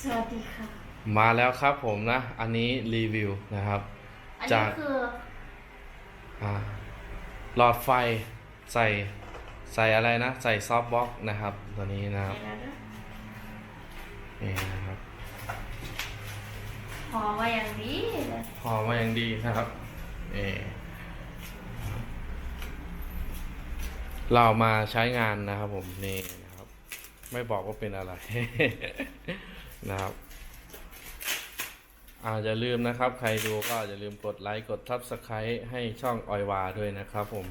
สวัสดีค่ะ มาแล้วครับผมนะ อันนี้รีวิวนะครับ อันจานี้กคืออ่าหลอดไฟใส่ใส่อะไรนะ ใส่ซอฟต์บ็อกซ์นะครับ ตัวนี้นะครับอะไรนะนี่นะครับพอมาอย่างดีเลยพอมาอย่างดีนะครับนี่เรามาใช้งานนะครับผมนี่นะครับ ไม่บอกว่าเป็นอะไร นะครับอาอย่าลืมนะครับ ใครดูก็อย่าลืมกดไลค์กดทับสไครต์ให้ช่องออยวาด้วยนะครับผม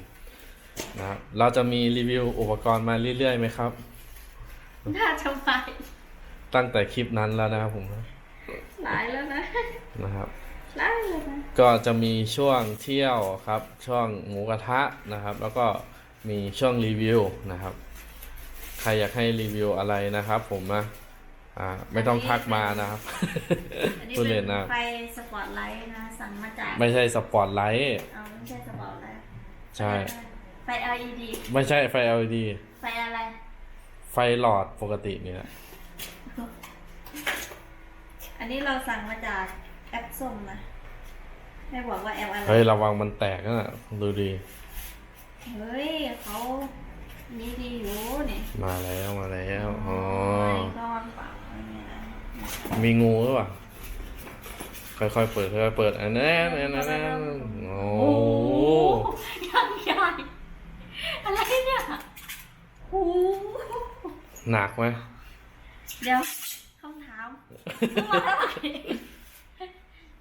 นะครับเราจะมีรีวิวอุปกรณ์มาเรื่อยๆไหมครับ น่าจะไปตั้งแต่คลิปนั้นแล้วนะครับผมหลายแล้วนะนะครับหลายแล้วนะก็จะมีช่วงเที่ยวครับ ช่วงหมูกระทะนะครับ แล้วก็มีช่วงรีวิวนะครับ ใครอยากให้รีวิวอะไรนะครับ ผมนะ อ่าไม่ต้องทักมานะครับอันนี้พูดเป็เล่นนนะไฟสปอตไลท์นะสั่งมาจากไม่ใช่สปอตไลท์เอาไม่ใช่สปอตไลท์ใช่ ไฟ LED ไม่ใช่ไฟ LED ไฟอะไร ไฟหลอดปกตินี่แหละอันนี้เราสั่งมาจากแอปส้มนะไม่บอกว่าแอปอะไรเฮ้ยระวังมันแตกนะดูดีเฮ้ยเขานี่ดีอยู่นี่มาแล้วมาแล้วอ๋อ ไม่ก้อนเปล่าเนี่ยนะ มีงูหรือเปล่าค่อยๆเปิดค่อยๆเปิดอันนั้นอันนั้นอันนั้นโอ้โอ้โหโหยังใหญ่อะไรเนี่ยโอ้โหหนักไหมเดี๋ยวคำถามซื้อมาเท่าไหร่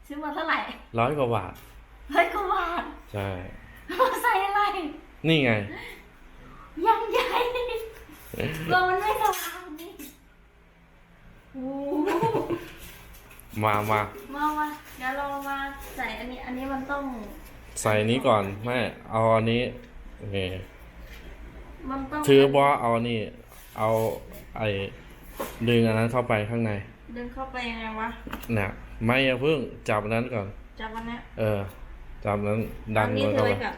ซื้อมาเท่าไหร่ร้อยกว่าบาทเฮ้ยกว่าบาทใช่มาใส่อะไร นี่ไงยังใหญ่ตัวมันไม่สว่างนี่โอ้โห มามามามาเดี๋ยวเรามาใส่อันนี้ อันนี้มันต้อง ใส่นี้ก่อนไม่เอาอันนี้โอเคมันต้องถือบอเอานี่ เอาไอ้ดึงอันนั้นเข้าไปข้างใน ดึงเข้าไปยังไงวะเนี่ยไม่อย่าเพิ่งจับอันนั้นก่อน จับมันเนี้ยเออ จับนั้นดันอันนี้มันถือเข้าไปไว้ก่อน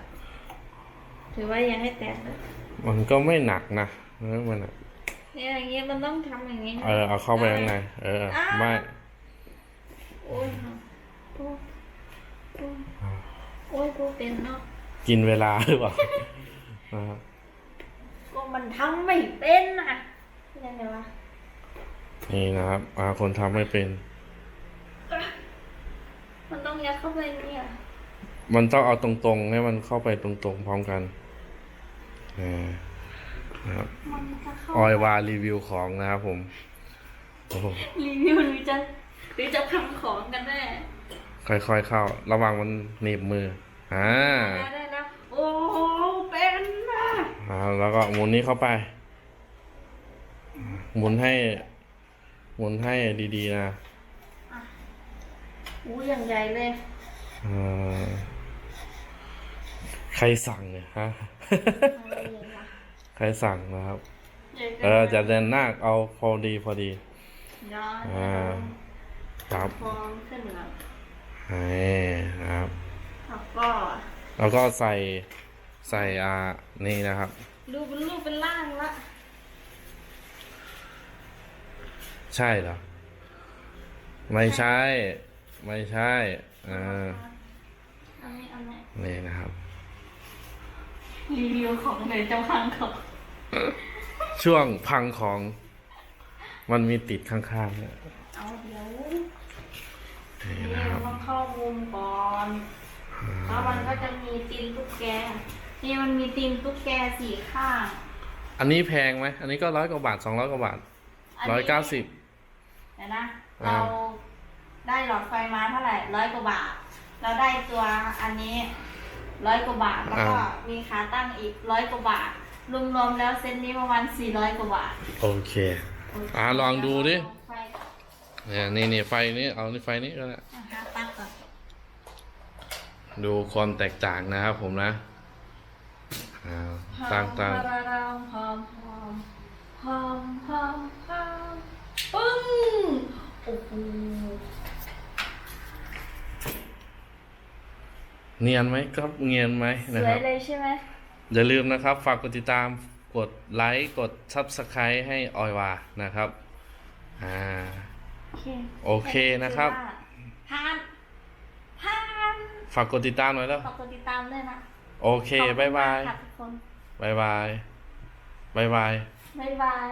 ถือไว้อย่าให้แตกเลยมันก็ไม่หนักนะไม่มันหนักเนี่ยอย่างเงี้ยมันต้องทำอย่างงี้เออเอาเข้าไปข้างในเออไม่ โอ้ยโอ้ยโอ้ยโอ้ยกูเป็นเนาะกินเวลาหรือเปล่าก็มันทำไม่เป็นน่ะยังไงวะนี่นะครับอาคนทำไม่เป็น มันต้องยัดเข้าไปเนี่ยมันต้องเอาตรงๆ ให้มันเข้าไปตรงๆ พร้อมกันอ่นะครับออยวารีวิวของนะครับผม รีวิวหรือจะ หรือจะทำของกันแน่ค่อยๆเข้า ระวังมันหนีบมือ อ่า ได้ได้นะโอ้โหเป็นนะอ่า แล้วก็หมุนนี้เข้าไป หมุนให้ หมุนให้ดีๆนะอู้อย่างใหญ่เลยอ่าใครสั่งเนี่ยฮะอะไรอย่างเงี้ยใครสั่งนะครับใหญ่กินเออจะเดินหน้าเอาพอดีพอดีย้อนอ่า ครับฟองขึ้นแล้วนี่นะครับแล้วก็แล้วก็ใส่ใส่อ่านี่นะครับ ดูเป็นรูปเป็นร่างละใช่เหรอ ไม่ใช่ ไม่ใช่อ่าอันนี้อันนี้นี่นะครับ รีวิวของเลยเจ้าพังของช่วงพังของ มันมีติดข้างๆเนี่ย เอาเดี๋ยว นี่ นี่ นะครับ ต้องเข้ามุมก่อนแล้วมันก็จะมีตีนตุ๊กแกนี่มันมีตีนตุ๊กแกสี่ข้าง อันนี้แพงไหม อันนี้ก็ร้อยกว่าบาทสองร้อยกว่าบาทร้อยเก้าสิบเดี๋ยวนะ เราได้หลอดไฟมาเท่าไหร่ร้อยกว่าบาท เราได้ตัวอันนี้ร้อยกว่าบาท แล้วก็มีขาตั้งอีกร้อยกว่าบาท รวมๆแล้วเซตนี้ประมาณสี่ร้อยกว่าบาท โอเค อ่าลองดูดินเนี่ยนี่นี่ไฟนี้เอานี่ไฟนี้ก็ได้อะหาตั้งก่อน ดูความแตกต่างนะครับผมนะอ่าตั้งตั้งหอมหอมหอมหอมหอมหอมปึ้งโอ้โหเนียนไหมครับเนียนไหมสนะวครัยบเลยใช่ไหมอย่าลืมนะครับ ฝากกดติดตามกดไลค์กด Subscribe ให้ออยวานะครับ อ่า โอเคโอเคนะครับผ่านผ่าน ฝากกดติดตามหน่อยแล้วขอบคุณติดตามด้วยนะโอเคขอบคุณบายบายมกค่ะทุกคนบายบายบายบายบ๊ายบาย